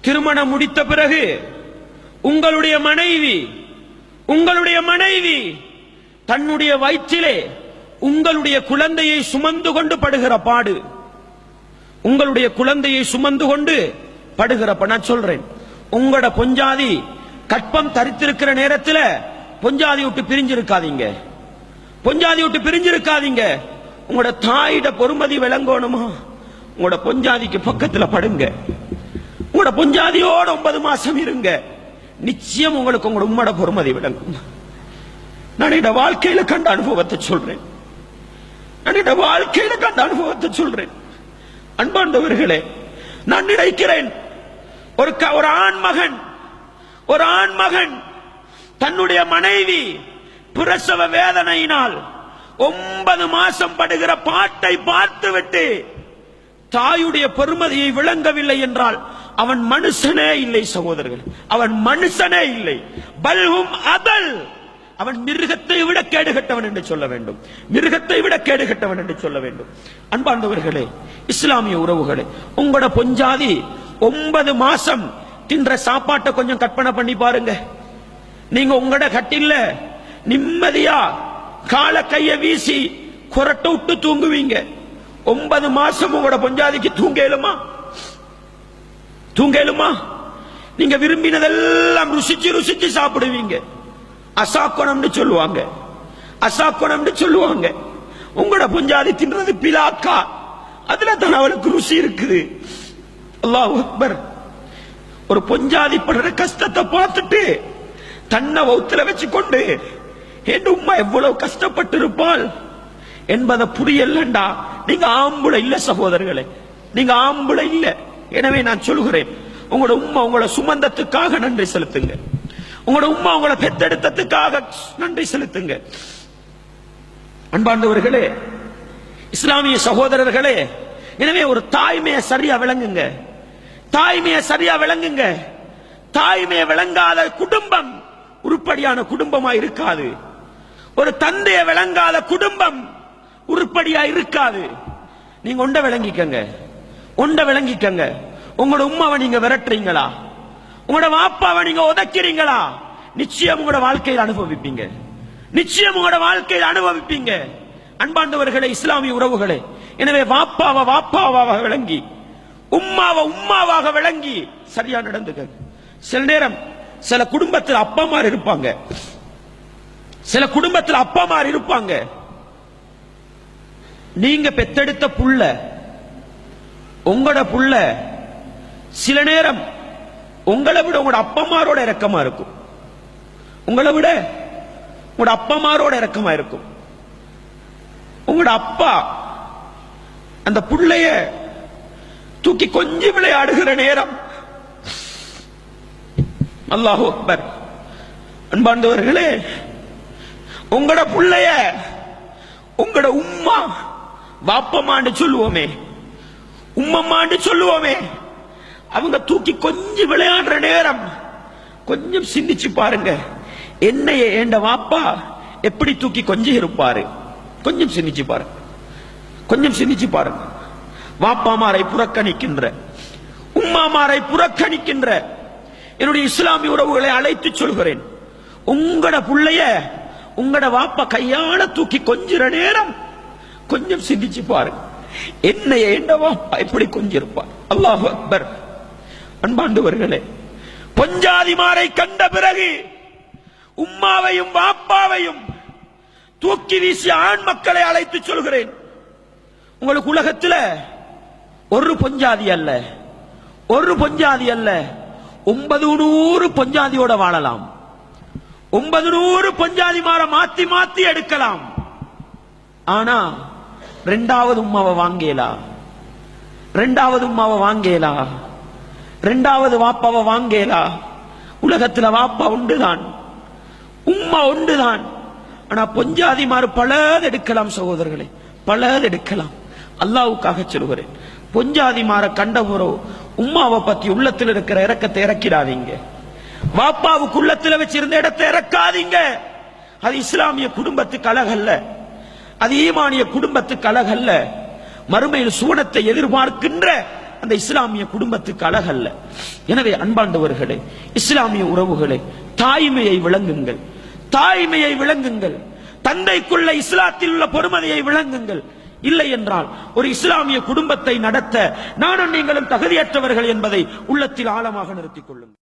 திருமணம் முடித்த பிறகு உங்களுடைய மனைவி உங்களுடைய மனைவி தன்னுடைய வயிற்றிலே உங்களுடைய குழந்தையை சுமந்து கொண்டு படுகிற பாடு. உங்களுடைய குழந்தையை சுமந்து கொண்டு படுகிறப்ப நான் சொல்றேன். உங்களோட பொஞ்சாதி கற்பம் தரித்திருக்கிற நேரத்துல பொஞ்சாதி விட்டு பிரிஞ்சிருக்காதீங்க. பொஞ்சாதி விட்டு பிரிஞ்சிருக்காதீங்க. உங்களோட தாயிட பொறுமதி விளங்கணுமா? உங்களோட பொஞ்சாதிக்கு பக்கத்துல படுங்க. உங்களோட பொஞ்சாதியோட ஒன்பது மாசம் இருங்க. நிச்சயம் உங்களுக்கு உங்களோட உம்மட பொறுமதி விளங்கும். நான் இந்த வாழ்க்கையில கண்ட அனுபவத்தை சொல்றேன். நான் இந்த வாழ்க்கையில கண்ட அனுபவத்தை சொல்றேன். அன்பாண்டவர்களே நான் நினைக்கிறேன் ஒரு க- ஒரு ஆண் மகன் ஒரு ஆண் மகன் தன்னுடைய மனைவி பிரசவ வேதனையினால் ஒன்பது மாசம் படுகிற பாட்டை பார்த்துவிட்டு தாயுடைய பெருமதியை விளங்கவில்லை என்றால் அவன் மனுஷனே இல்லை சகோதரர்கள். அவன் மனுஷனே இல்லை. பல்வும் அதல். அவன் மிருகத்தை விட கேடுகட்டவன் என்று சொல்ல வேண்டும். மிருகத்தை விட கேடுகட்டவன் என்று சொல்ல வேண்டும். அன்பார்ந்தவர்களே இஸ்லாமிய உறவுகளே உங்களோட பொஞ்சாதி ஒன்பது மாசம் தின்ற சாப்பாட்டை கொஞ்சம் கற்பனை பண்ணி பாருங்க. நீங்க உங்களோட கட்டில்ல நிம்மதியா கால கைய வீசி குரட்ட விட்டு தூங்குவீங்க. ஒன்பது மாசம் உங்களோட பொஞ்சாதிக்கு தூங்கலுமா? தூங்கலுமா? நீங்க விரும்பினதெல்லாம் ருசிச்சு ருசிச்சு சாப்பிடுவீங்க. அசாக்கணம்னு சொல்லுவாங்க. அசாக்கணம்னு சொல்லுவாங்க. உங்களோட பொஞ்சாதி தின்றது பிலாக்கா. அதுல தான் அவளுக்கு ருசி இருக்குது. அல்லாஹ் அக்பர். ஒரு பொஞ்சாதி படுற கஷ்டத்தை பார்த்துட்டு தன்னை ஒத்துல வச்சு கொண்டு என் உம்மா எவ்வளவு கஷ்டப்பட்டு இருப்பாள் என்பதை புரியலண்டா. நீங்க ஆம்புல இல்ல சகோதரர்களே. நீங்க ஆம்புல இல்ல. எனவே நான் சொல்கிறேன் உங்களோட உம்மா உங்களை சுமந்தத்துக்காக நன்றி செலுத்துங்க. உங்களோட உம்மா உங்களை பெத்தெடுத்ததுக்காக நன்றி செலுத்துங்க. அன்பார்ந்தவர்களே இஸ்லாமிய சகோதரர்களே எனவே ஒரு தாய்மையை சரியா விளங்குங்க. தாய்மையை சரியா விளங்குங்க. தாய்மையை விளங்காத குடும்பம் உருப்படியான குடும்பமா இருக்காது. ஒரு தந்தையை விளங்காத குடும்பம் உருப்படியா இருக்காது. நீங்க ஒண்ட விளங்கிக்கங்க. ஒண்ட விளங்கிக்கங்க. உங்களோட உம்மாவை நீங்க விரட்டுறீங்களா? உங்களோட வாப்பாவை நீங்க உதைக்கிறீங்களா? நிச்சயம் உங்களோட வாழ்க்கையில் அனுபவிப்பீங்க. நிச்சயம் உங்களோட வாழ்க்கையில் அனுபவிப்பீங்க. அன்பாண்டவர்களே இஸ்லாமிய உறவுகளே எனவே வாப்பாவை வாப்பாவாக விளங்கி உம்மாவை உம்மாவாக விளங்கி சரியா நடந்துக்க. சில நேரம் சில குடும்பத்தில் மாதிரி இருப்பாங்க. சில குடும்பத்தில் மாதிரி இருப்பாங்க. நீங்க பெத்தெடுத்த புள்ள உங்களோட புள்ள சில நேரம் உங்களை விட உங்களோட அப்பமாரோட இறக்கமா இருக்கும். உங்களை விட உங்களோட அப்பமாரோட இறக்கமா இருக்கும். உங்களோட அப்பா அந்த புள்ளைய தூக்கி கொஞ்சம் விளையாடுகிற நேரம். அல்லாஹு அக்பர். அன்பார்ந்தவர்களே உங்களோட புள்ளைய உங்களோட உம்மா வாப்பமான்னு சொல்லுவோமே உம்மம்மாண்டு சொல்லுவோமே. அவங்க தூக்கி கொஞ்சம் விளையாடுற நேரம் கொஞ்சம் சிந்திச்சு பாருங்க. என்னைய ஏண்ட வாப்பா எப்படி தூக்கி கொஞ்சம் இருப்பாரு? கொஞ்சம் சிந்திச்சு பாருங்க. கொஞ்சம் சிந்திச்சு பாருங்க. வாப்பாமாரை புறக்கணிக்கின்ற உம்மாமாரை புறக்கணிக்கின்ற என்னுடைய இஸ்லாமிய உறவுகளை அழைத்து சொல்கிறேன். உங்களோட பிள்ளைய உங்களோட வாப்பா கையால தூக்கி கொஞ்சிற நேரம் கொஞ்சம் சிந்திச்சு பாருங்க என்னைய என்னவா வாப்பா எப்படி கொஞ்சிருப்பார்? அல்லாஹ் அக்பர். அன்பாண்டவர்களே பொஞ்சாதிமாரை கண்ட பிறகு உம்மாவையும் வாப்பாவையும் தூக்கி வீசிய ஆண் மக்களை அழைத்து சொல்கிறேன். உங்களுக்கு உலகத்துல ஒரு பொஞ்சாதி அல்ல. ஒரு பொஞ்சாதி அல்ல. ஒன்பது நூறு பொஞ்சாதியோட வாழலாம். ஒன்பது நூறு பொஞ்சாதிமாரை மாத்தி மாத்தி எடுக்கலாம். ஆனா ரெண்டாவது உம்மாவை வாங்கேலா? ரெண்டாவது உம்மாவை வாங்கேலா? ரெண்டாவது வாப்பாவை வாங்கேலா? உலகத்துல வாப்பா உண்டுதான். உம்மா உண்டுதான். ஆனா பொஞ்சாதிமாறு பலது எடுக்கலாம் சகோதரர்களே பலது எடுக்கலாம். அல்லாவுக்காக சொல்கிறேன் பொஞ்சாதிமார கண்ட உம்மாவை பத்தி உள்ளத்தில் இருக்கிற இறக்கத்தை இறக்கிடாதீங்க. வாப்பாவுக்கு உள்ளத்துல வச்சிருந்த இடத்தை இறக்காதீங்க. அது இஸ்லாமிய குடும்பத்துக்கு அழகல்ல. அது ஈமானிய குடும்பத்துக்கு அழகல்ல. மறுமையில் சூனத்தை எதிர்பார்க்கின்ற அந்த இஸ்லாமிய குடும்பத்துக்கு அழகல்ல. எனவே அன்பாண்டவர்களே இஸ்லாமிய உறவுகளே தாய்மையை விளங்குங்கள். தாய்மையை விளங்குங்கள். தந்தைக்குள்ள இஸ்லாத்தில் உள்ள பொறுமதியை விளங்குங்கள். இல்லை என்றால் ஒரு இஸ்லாமிய குடும்பத்தை நடத்த நானும் நீங்களும் தகுதியற்றவர்கள் என்பதை உள்ளத்தில் ஆழமாக நிறுத்திக் கொள்ளுங்கள்.